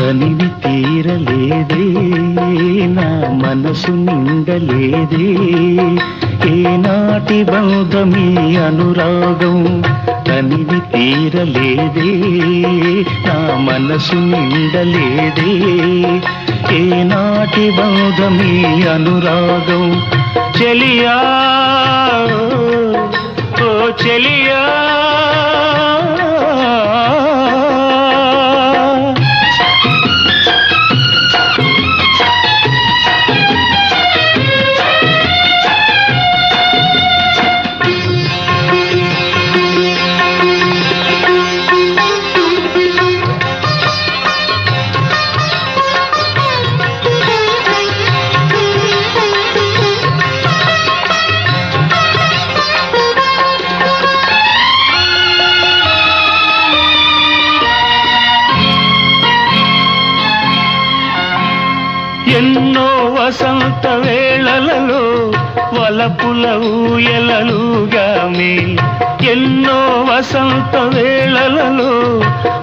కనివి తీరలేదే నా మనసు నిండలేదే ఏనాటి బంధమీ అనురాగం కనివి తీరలేదే నా మనసు నిండలేదే ఏనాటి బంధమీ అనురాగం చెలియా ఓ చెలియా. ఎన్నో వసంత వేళలలో వలపుల ఊయలలుగామి ఎన్నో వసంత వేళలలో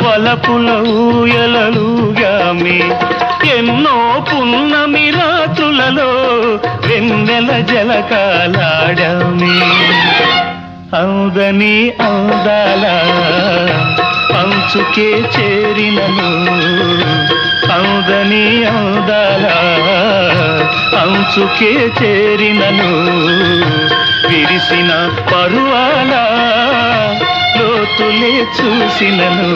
వలపుల ఊయలలుగామి ఎన్నో పున్నమి రాత్రులలో వెన్నెల జలకాలాడమి. అవుదని అందాల పంచుకే చేరినను. అవుదని అవుదాల అంచుకే చేరినను. విరిసిన పరువాల లోతులే చూసినను.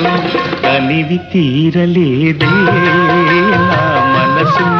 కనివి తీరలేదే నా మనసు